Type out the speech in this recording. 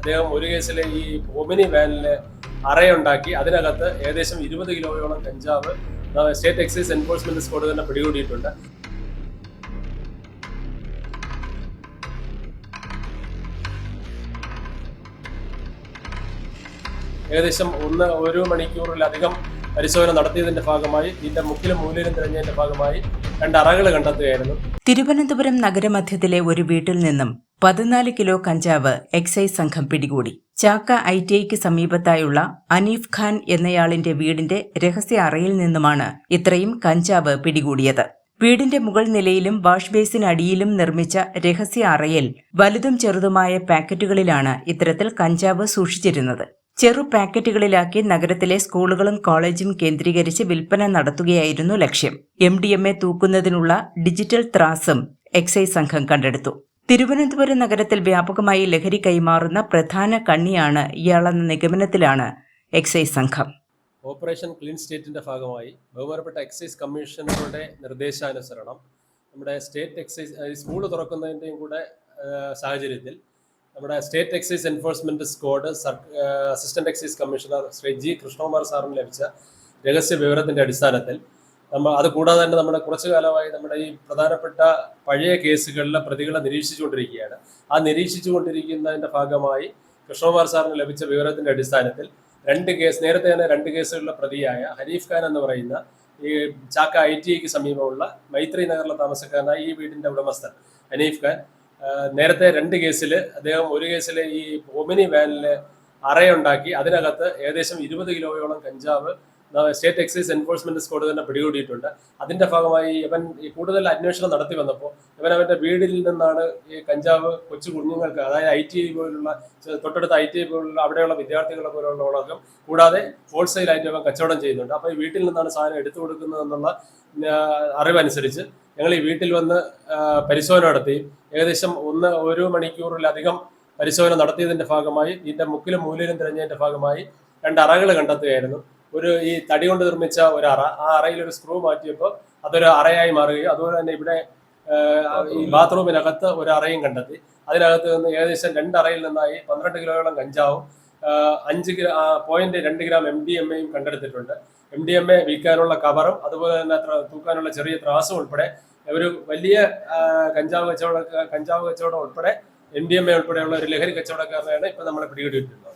അദ്ദേഹം ഒരു കേസിലെ ഈ ഓമിനി വാനിൽ അറയുണ്ടാക്കി. അതിനകത്ത് ഏകദേശം ഇരുപത് കിലോയോളം കഞ്ചാവ് സ്റ്റേറ്റ് എക്സൈസ് എൻഫോഴ്സ്മെന്റ് സ്ക്വാഡ് തന്നെ പിടികൂടിയിട്ടുണ്ട്. ഏകദേശം ഒന്ന് ഒരു മണിക്കൂറിലധികം പരിശോധന നടത്തിയതിന്റെ ഭാഗമായി ഇതിന്റെ മുക്കിലും മൂലയിലും തിരഞ്ഞതിന്റെ ഭാഗമായി രണ്ട് അറകൾ കണ്ടെത്തുകയായിരുന്നു. തിരുവനന്തപുരം നഗരമധ്യത്തിലെ ഒരു വീട്ടിൽ നിന്നും പതിനാല് കിലോ കഞ്ചാവ് എക്സൈസ് സംഘം പിടികൂടി. ചാക്ക ഐ ടി ഐക്ക് സമീപത്തായുള്ള അനീഫ് ഖാൻ എന്നയാളിന്റെ വീടിന്റെ രഹസ്യ അറയിൽ നിന്നുമാണ് ഇത്രയും കഞ്ചാവ് പിടികൂടിയത്. വീടിന്റെ മുകൾ നിലയിലും വാഷ് ബേസിനടിയിലും നിർമ്മിച്ച രഹസ്യ അറയിൽ വലുതും ചെറുതുമായ പാക്കറ്റുകളിലാണ് ഇത്തരത്തിൽ കഞ്ചാവ് സൂക്ഷിച്ചിരുന്നത്. ചെറു പാക്കറ്റുകളിലാക്കി നഗരത്തിലെ സ്കൂളുകളും കോളേജും കേന്ദ്രീകരിച്ച് വിൽപ്പന നടത്തുകയായിരുന്നു ലക്ഷ്യം. എ തൂക്കുന്നതിനുള്ള ഡിജിറ്റൽ ത്രാസും എക്സൈസ് സംഘം കണ്ടെടുത്തു. തിരുവനന്തപുരം നഗരത്തിൽ വ്യാപകമായി ലഹരി കൈമാറുന്ന പ്രധാന കണ്ണിയാണ് ഇയാളെന്ന നിഗമനത്തിലാണ് എക്സൈസ് സംഘം. ഓപ്പറേഷൻ ക്ലീൻ സ്റ്റേറ്റിന്റെ ഭാഗമായി ബഹുമാനപ്പെട്ട എക്സൈസ് കമ്മീഷണറുടെ നിർദ്ദേശാനുസരണം നമ്മുടെ സ്റ്റേറ്റ് എക്സൈസ് സ്കൂൾ തുറക്കുന്നതിന്റെയും കൂടെ സാഹചര്യത്തിൽ നമ്മുടെ state excise enforcement squad assistant excise commissioner Shri G Krishnakumar സാറിന് ലഭിച്ച രഹസ്യ വിവരത്തിന്റെ അടിസ്ഥാനത്തിൽ നമ്മൾ അത് കൂടാതെ തന്നെ നമ്മുടെ കുറച്ചു കാലമായി നമ്മുടെ ഈ പ്രധാനപ്പെട്ട പഴയ കേസുകളിലെ പ്രതികളെ നിരീക്ഷിച്ചുകൊണ്ടിരിക്കുകയാണ്. ആ നിരീക്ഷിച്ചുകൊണ്ടിരിക്കുന്നതിന്റെ ഭാഗമായി കൃഷ്ണകുമാർ സാറിന് ലഭിച്ച വിവരത്തിന്റെ അടിസ്ഥാനത്തിൽ രണ്ട് കേസ് നേരത്തെ തന്നെ രണ്ട് കേസുകളിലെ പ്രതിയായ ഹരീഫ് ഖാൻ എന്ന് പറയുന്ന ഈ ചാക്ക ഐ ടി ഐക്ക് സമീപമുള്ള മൈത്രി നഗറിലെ താമസക്കാരനായ ഈ വീടിന്റെ ഉടമസ്ഥൻ ഹനീഫ് ഖാൻ. നേരത്തെ രണ്ട് കേസിൽ അദ്ദേഹം ഒരു കേസിൽ ഈ ഒമിനി വാനിൽ അറയുണ്ടാക്കി. അതിനകത്ത് ഏകദേശം ഇരുപത് കിലോയോളം കഞ്ചാവ് സ്റ്റേറ്റ് എക്സൈസ് എൻഫോഴ്സ്മെന്റ് സ്കോഡ് തന്നെ പിടികൂടിയിട്ടുണ്ട്. അതിന്റെ ഭാഗമായി ഇവൻ കൂടുതൽ അന്വേഷണം നടത്തി വന്നപ്പോൾ ഇവൻ അവന്റെ വീടിൽ നിന്നാണ് ഈ കഞ്ചാവ് കൊച്ചു കുഞ്ഞുങ്ങൾക്ക് അതായത് ഐ ടി ഐ പോലുള്ള തൊട്ടടുത്ത ഐ ടി ഐ പോലുള്ള അവിടെയുള്ള വിദ്യാർത്ഥികളെ പോലുള്ളവർക്ക് കൂടാതെ ഹോൾസെയിലായിട്ട് അവൻ കച്ചവടം ചെയ്യുന്നുണ്ട്. അപ്പോൾ ഈ വീട്ടിൽ നിന്നാണ് സാധനം എടുത്തു കൊടുക്കുന്നതെന്നുള്ള അറിവനുസരിച്ച് ഞങ്ങൾ ഈ വീട്ടിൽ വന്ന് പരിശോധന നടത്തി. ഏകദേശം ഒന്ന് ഒരു മണിക്കൂറിലധികം പരിശോധന നടത്തിയതിന്റെ ഭാഗമായി ഇതിന്റെ മുക്കിലും മൂലയിലും തിരഞ്ഞതിന്റെ ഭാഗമായി രണ്ട് അറകൾ കണ്ടെത്തുകയായിരുന്നു. ഒരു ഈ തടി കൊണ്ട് നിർമ്മിച്ച ഒരു അറ. ആ അറയിൽ ഒരു സ്ക്രൂ മാറ്റിയപ്പോൾ അതൊരു അറയായി മാറുകയും അതുപോലെ തന്നെ ഇവിടെ ഈ ബാത്റൂമിനകത്ത് ഒരു അറയും കണ്ടെത്തി. അതിനകത്ത് നിന്ന് ഏകദേശം രണ്ട് അറയിൽ നിന്നായി പന്ത്രണ്ട് കിലോയോളം കഞ്ചാവും അഞ്ച് ഗ്രാ പോയിന്റ് രണ്ട് ഗ്രാം എം ഡി എം എയും കണ്ടെടുത്തിട്ടുണ്ട്. എം ഡി എം എ വിൽക്കാനുള്ള കവറും അതുപോലെ തന്നെ അത്ര തൂക്കാനുള്ള ചെറിയ ത്രാസും ഉൾപ്പെടെ ഒരു വലിയ കഞ്ചാവ് കച്ചവട കഞ്ചാവ് കച്ചവടം ഉൾപ്പെടെ എം ഡി എം എ ഉൾപ്പെടെയുള്ള ഒരു ലഹരി കച്ചവടക്കാരനെയാണ് ഇപ്പൊ നമ്മളെ പിടികൂടിയിട്ടുള്ളത്.